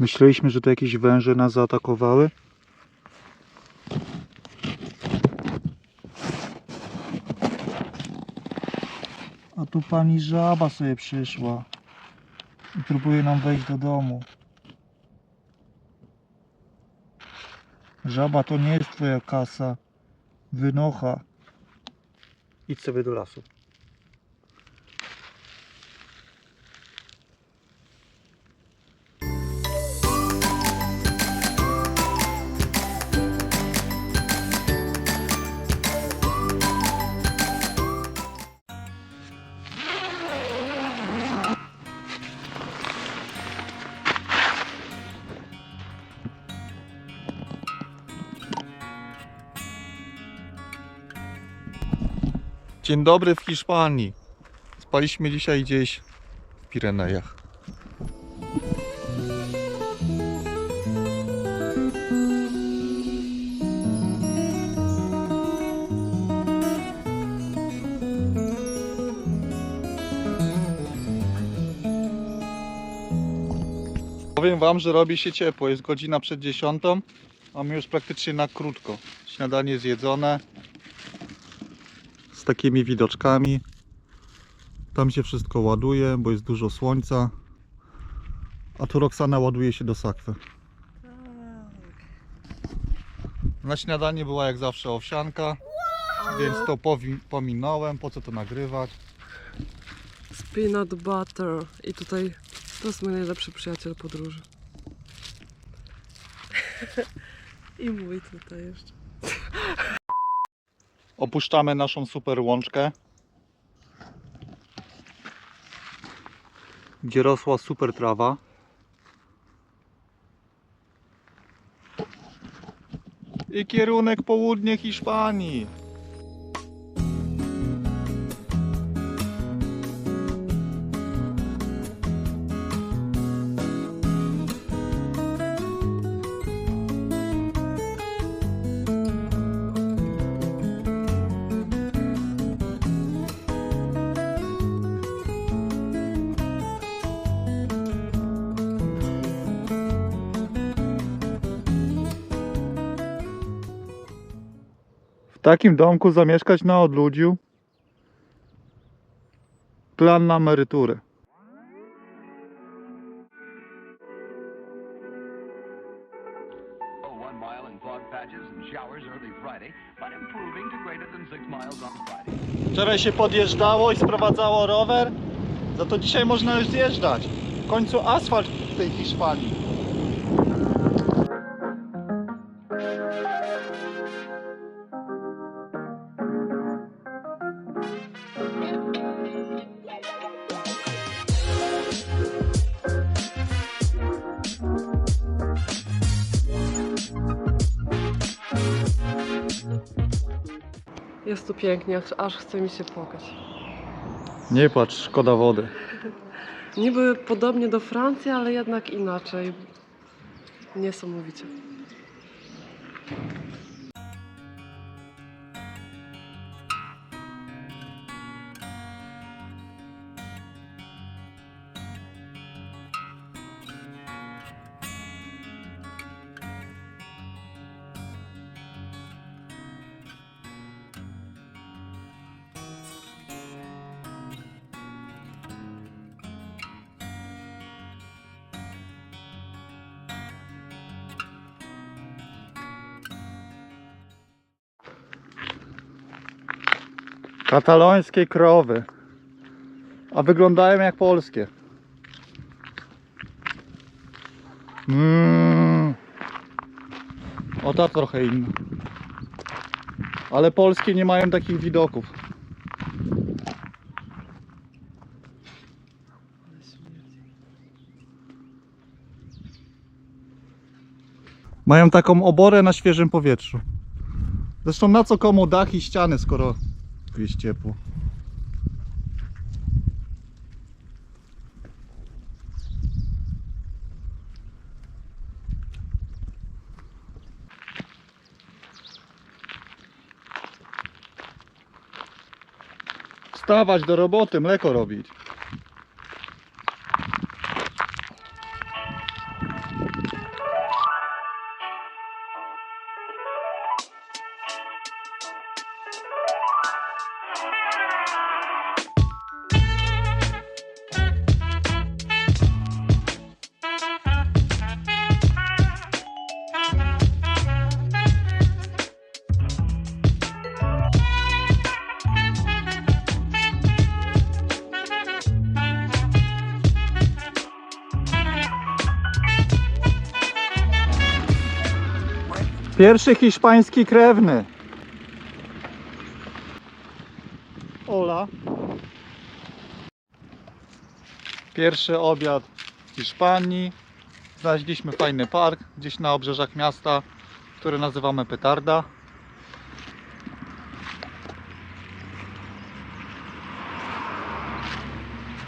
Myśleliśmy, że to jakieś węże nas zaatakowały. A tu pani żaba sobie przyszła i próbuje nam wejść do domu. Żaba to nie jest twoja kasa. Wynocha. Idź sobie do lasu. Dzień dobry w Hiszpanii. Spaliśmy dzisiaj gdzieś w Pirenejach. Powiem wam, że robi się ciepło. Jest godzina przed dziesiątą. Mamy już praktycznie na krótko. Śniadanie zjedzone z takimi widoczkami. Tam się wszystko ładuje, bo jest dużo słońca. A tu Roxana ładuje się do sakwy. Na śniadanie była jak zawsze owsianka, więc to pominąłem. Po co to nagrywać? Z peanut butter. I tutaj to jest mój najlepszy przyjaciel podróży. I mój tutaj jeszcze. Opuszczamy naszą super łączkę, gdzie rosła super trawa. I kierunek południe Hiszpanii. Takim domku zamieszkać na odludziu. Plan na emeryturę. Oh. Wczoraj się podjeżdżało i sprowadzało rower, za to dzisiaj można już zjeżdżać. W końcu asfalt w tej Hiszpanii. Jest tu pięknie, aż- aż chce mi się płakać. Nie patrz, szkoda wody. Niby podobnie do Francji, ale jednak inaczej. Niesamowicie. Katalońskie krowy. A wyglądają jak polskie. Mm. O ta trochę inna. Ale polskie nie mają takich widoków. Mają taką oborę na świeżym powietrzu. Zresztą na co komu dach i ściany, skoro tu jest ciepło. Wstawać do roboty, mleko robić. Pierwszy hiszpański krewny. Ola. Pierwszy obiad w Hiszpanii. Znaleźliśmy fajny park gdzieś na obrzeżach miasta, który nazywamy Petarda.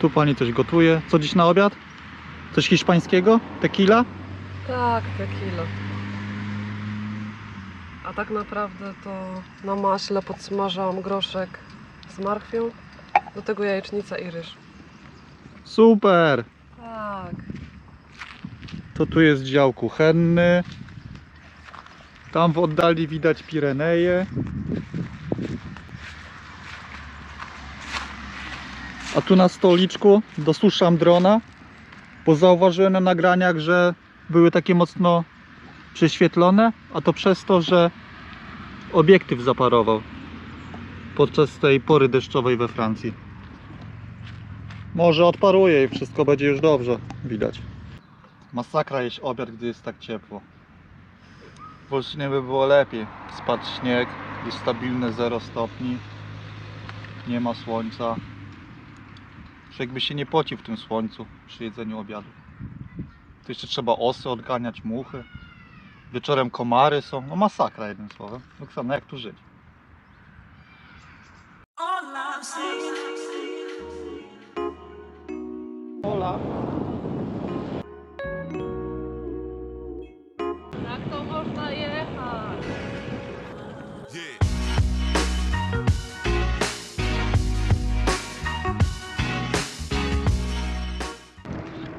Tu pani coś gotuje. Co dziś na obiad? Coś hiszpańskiego? Tequila? Tak, tequila. A tak naprawdę to na maśle podsmażałam groszek z marchwią. Do tego jajecznica i ryż. Super! Tak. To tu jest dział kuchenny. Tam w oddali widać Pireneje. A tu na stoliczku dosuszam drona, bo zauważyłem na nagraniach, że były takie mocno prześwietlone, a to przez to, że obiektyw zaparował podczas tej pory deszczowej we Francji. Może odparuje i wszystko będzie już dobrze, widać. Masakra jeść obiad, gdy jest tak ciepło. W Olsztynie by było lepiej. Spadł śnieg, jest stabilne 0 stopni. Nie ma słońca. Człowiek się nie pocił w tym słońcu przy jedzeniu obiadu. To jeszcze trzeba osy odganiać, muchy. Wieczorem komary są. No masakra jednym słowem. Oksana, jak tu żyć? Ola. To można jechać?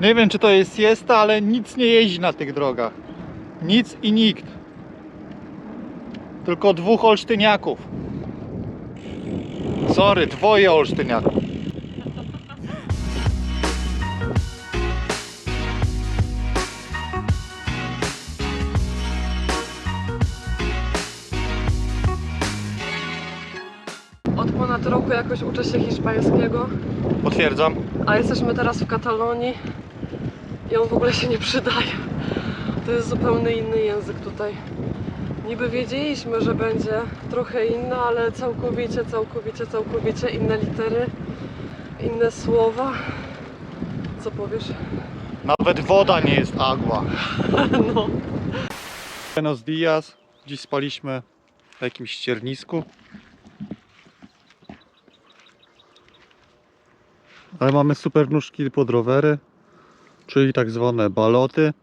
Nie wiem czy to jest siesta, ale nic nie jeździ na tych drogach. Nic i nikt. Tylko dwóch olsztyniaków. Sorry, dwoje olsztyniaków. Od ponad roku jakoś uczę się hiszpańskiego, Potwierdzam. a jesteśmy teraz w Katalonii i on w ogóle się nie przydaje. To jest zupełnie inny język tutaj. Niby wiedzieliśmy, że będzie trochę inny, ale całkowicie, całkowicie, całkowicie inne litery, inne słowa. Co powiesz? Nawet woda nie jest agua. No. Buenos dias. Dziś spaliśmy na jakimś ściernisku. Ale mamy super nóżki pod rowery, czyli tak zwane baloty.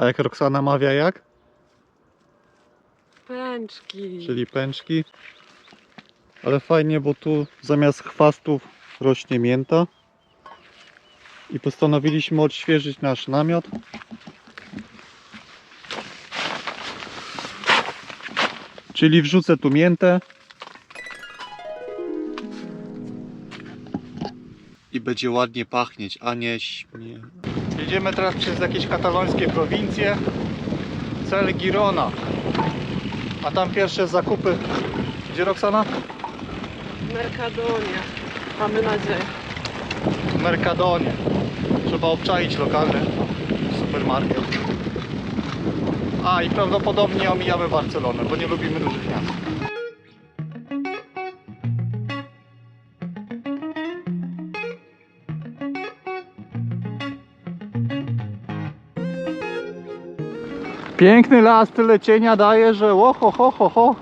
A jak Roxana mawia jak? Pęczki. Czyli pęczki. Ale fajnie, bo tu zamiast chwastów rośnie mięta. I postanowiliśmy odświeżyć nasz namiot. Czyli wrzucę tu miętę. I będzie ładnie pachnieć, a nie śmie. Jedziemy teraz przez jakieś katalońskie prowincje. Cel Girona. A tam pierwsze zakupy. Gdzie Roxana? Mercadonia. Mamy nadzieję. W Mercadonie. Trzeba obczaić lokalny supermarket. A i prawdopodobnie omijamy Barcelonę, bo nie lubimy dużych miast. Piękny las, tyle cienia daje, że łoho, ho, ho, ho.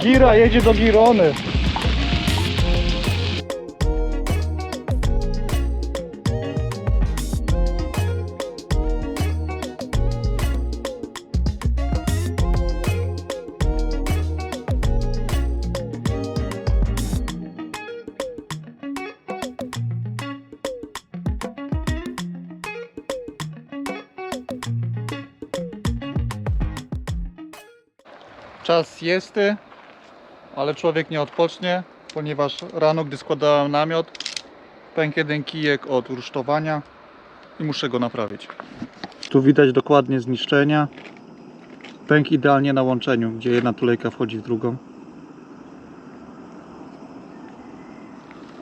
Gira jedzie do Girony. czas jest, ale człowiek nie odpocznie, ponieważ rano, gdy składałem namiot, pękł jeden kijek od rusztowania i muszę go naprawić. Tu widać dokładnie zniszczenia. Pęk idealnie na łączeniu, gdzie jedna tulejka wchodzi w drugą.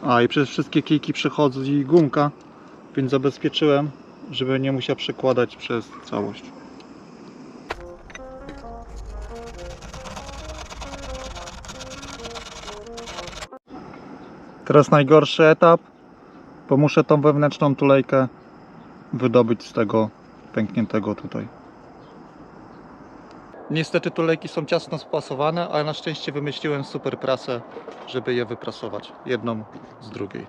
A i przez wszystkie kijki przechodzi gumka, więc zabezpieczyłem, żeby nie musiał przekładać przez całość. Teraz najgorszy etap, bo muszę tą wewnętrzną tulejkę wydobyć z tego pękniętego tutaj. Niestety tulejki są ciasno spasowane, ale na szczęście wymyśliłem super prasę, żeby je wyprasować jedną z drugiej.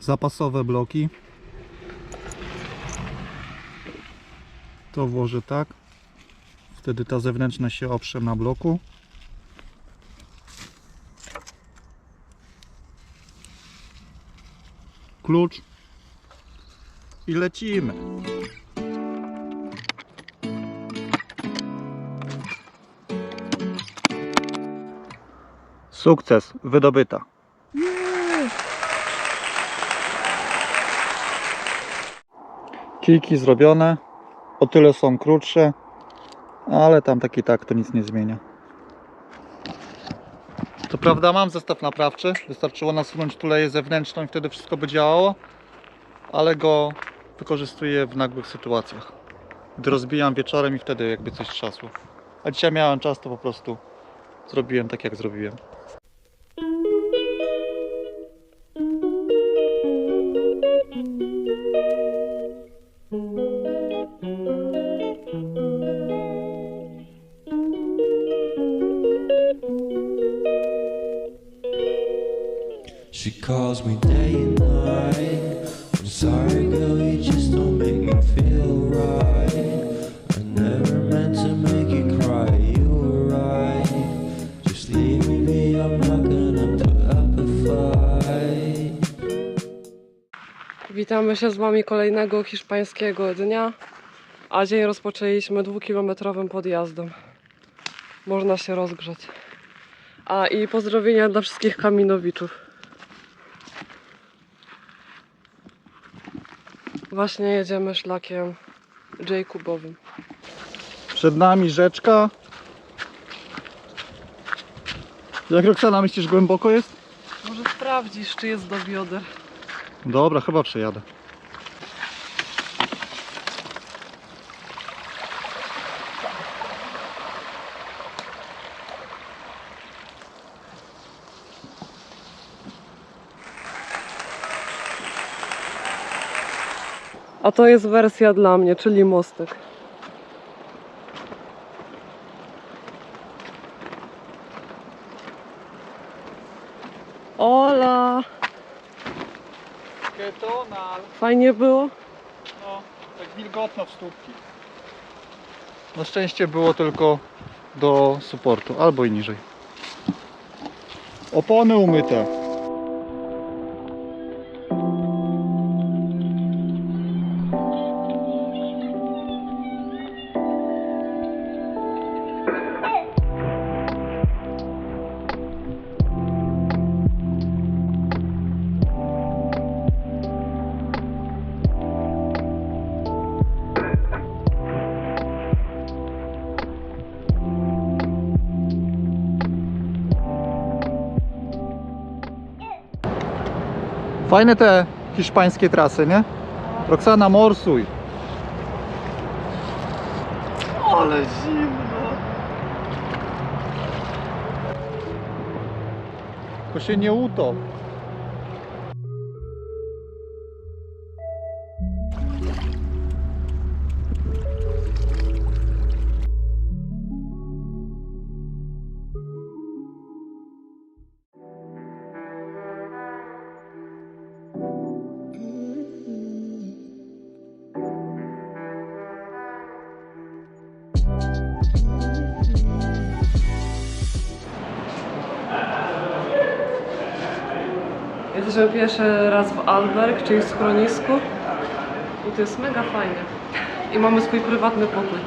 Zapasowe bloki. To włożę tak. Wtedy ta zewnętrzna się oprze na bloku. Klucz. I lecimy. Sukces, wydobyta. Kijki zrobione. O tyle są krótsze, ale tam taki tak to nic nie zmienia. To prawda mam zestaw naprawczy. Wystarczyło nasunąć tuleję zewnętrzną i wtedy wszystko by działało, ale go wykorzystuję w nagłych sytuacjach. Gdy rozbijam wieczorem i wtedy jakby coś trzasło. A dzisiaj miałem czas, to po prostu zrobiłem tak jak zrobiłem. Się z Wami kolejnego hiszpańskiego dnia, a dzień rozpoczęliśmy dwukilometrowym podjazdem. Można się rozgrzać. A i pozdrowienia dla wszystkich kaminowiczów. Właśnie jedziemy szlakiem Jacobowym. Przed nami rzeczka. Jak Roxana myślisz głęboko jest? Może sprawdzisz, czy jest do bioder. Dobra, chyba przejadę. A to jest wersja dla mnie, czyli mostek. Ola! Ketonal. Fajnie było? No, tak wilgotno w stópki. Na szczęście było tylko do supportu, albo i niżej. Opony umyte. Fajne te hiszpańskie trasy, nie? Roxana, morsuj. Ale zimno! To się nie utop. Jesteśmy pierwszy raz w Alberg, czyli w schronisku. I to jest mega fajnie. I mamy swój prywatny pokój.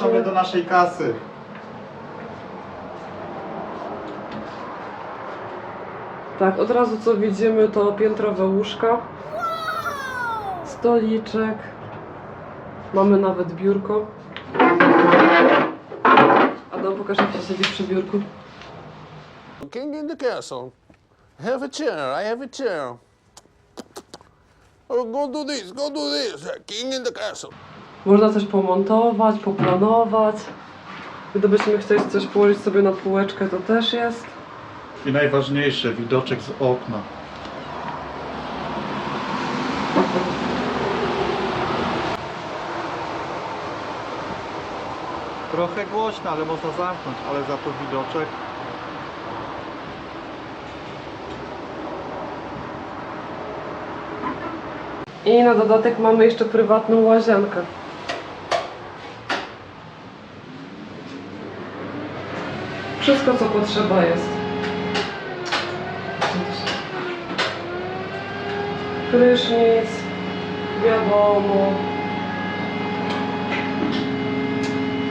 Zapraszamy do naszej kasy. Tak, od razu co widzimy to piętrowe łóżka. Stoliczek. Mamy nawet biurko. Adam, pokaż jak się siedzi przy biurku. King in the castle. Have a chair. I have a chair. Oh, go do this. Go do this. King in the castle. Można coś pomontować, poplanować. Gdybyśmy chcieli coś położyć sobie na półeczkę, to też jest. I najważniejsze, widoczek z okna. Trochę głośno, ale można zamknąć, ale za to widoczek. I na dodatek mamy jeszcze prywatną łazienkę. Wszystko co potrzeba jest. Prysznic, wiadomo.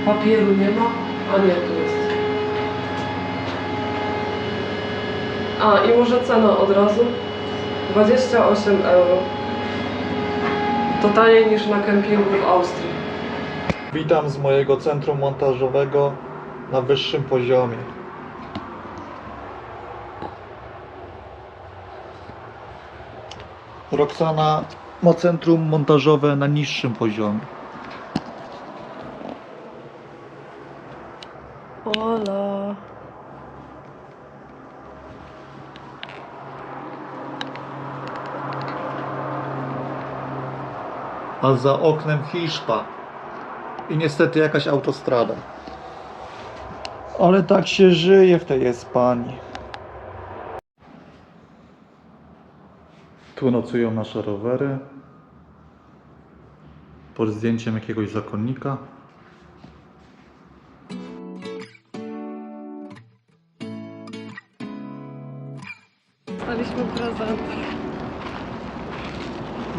Papieru nie ma? A nie, tu jest. A i może cena od razu? 28 euro. To taniej niż na kempingu w Austrii. Witam z mojego centrum montażowego na wyższym poziomie. Roxana ma centrum montażowe na niższym poziomie. Ola. A za oknem Hiszpa. I niestety jakaś autostrada. Ale tak się żyje w tej Hiszpanii. Tu nocują nasze rowery. Pod zdjęciem jakiegoś zakonnika. Dostaliśmy prezent.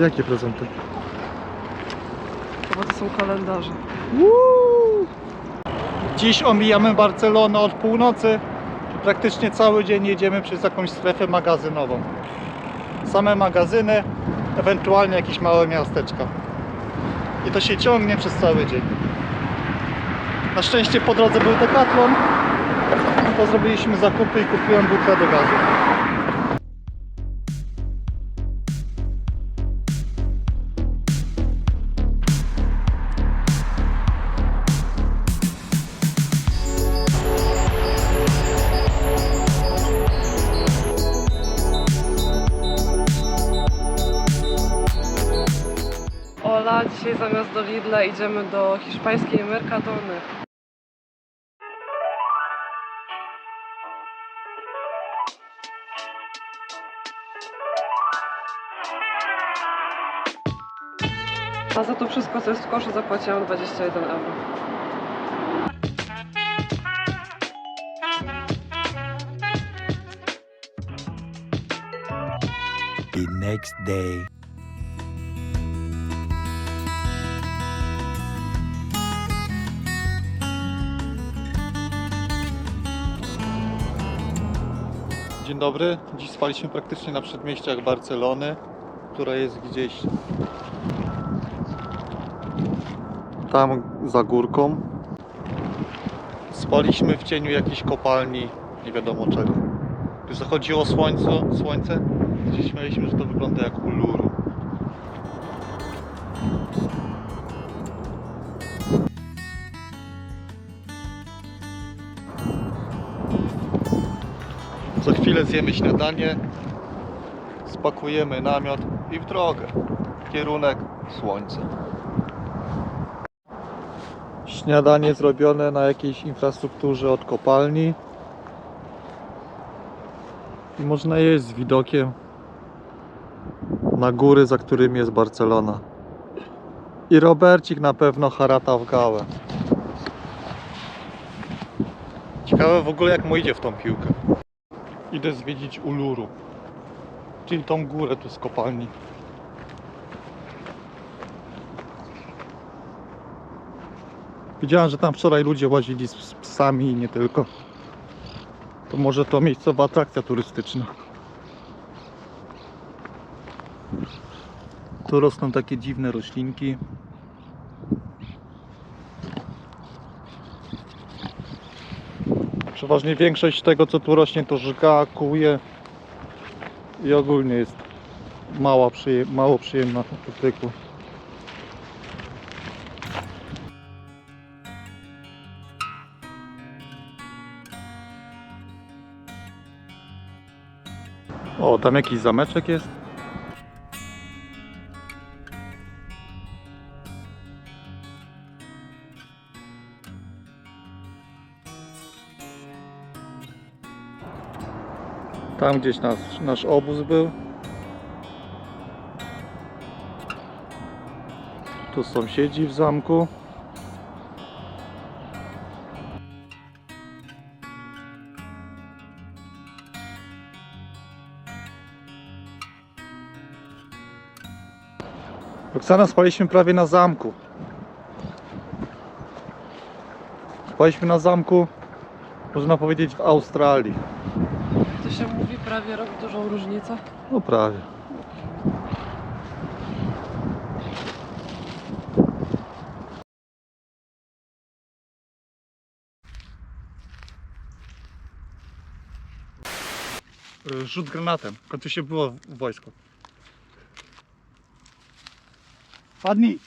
Jakie prezenty? Chyba to są kalendarze. Dziś omijamy Barcelonę od północy. Praktycznie cały dzień jedziemy przez jakąś strefę magazynową. Same magazyny, ewentualnie jakieś małe miasteczka. I to się ciągnie przez cały dzień. Na szczęście po drodze był Decathlon. To zrobiliśmy zakupy i kupiłem butlę do gazu. Idziemy do hiszpańskiej Mercadony. A za to wszystko, co jest w koszu, zapłaciłam 21 euro. The next day. Dzień dobry. Dziś spaliśmy praktycznie na przedmieściach Barcelony, która jest gdzieś tam za górką. Spaliśmy w cieniu jakiejś kopalni, nie wiadomo czego. Gdy zachodziło słońce, słońce się śmialiśmy, że to wygląda jak uluru. Chwilę zjemy śniadanie, spakujemy namiot i w drogę. Kierunek słońce. Śniadanie zrobione na jakiejś infrastrukturze od kopalni. I można jeść z widokiem na góry, za którymi jest Barcelona. I Robercik na pewno harata w gałę. Ciekawe w ogóle jak mu idzie w tą piłkę idę zwiedzić Uluru, czyli tą górę tu z kopalni. Widziałem, że tam wczoraj ludzie łazili z psami i nie tylko. To może to miejscowa atrakcja turystyczna. Tu rosną takie dziwne roślinki. Przeważnie większość tego co tu rośnie to żga, kuje i ogólnie jest mała, mało przyjemna w dotyku. O, tam jakiś zameczek jest. Tam gdzieś nasz, nasz obóz był. Tu sąsiedzi w zamku. Roxana, spaliśmy prawie na zamku. Spaliśmy na zamku, można powiedzieć, w Australii. Jak to się mówi, prawie robi dużą różnicę. No prawie. Rzut granatem. W końcu się było w wojsku. Padnij!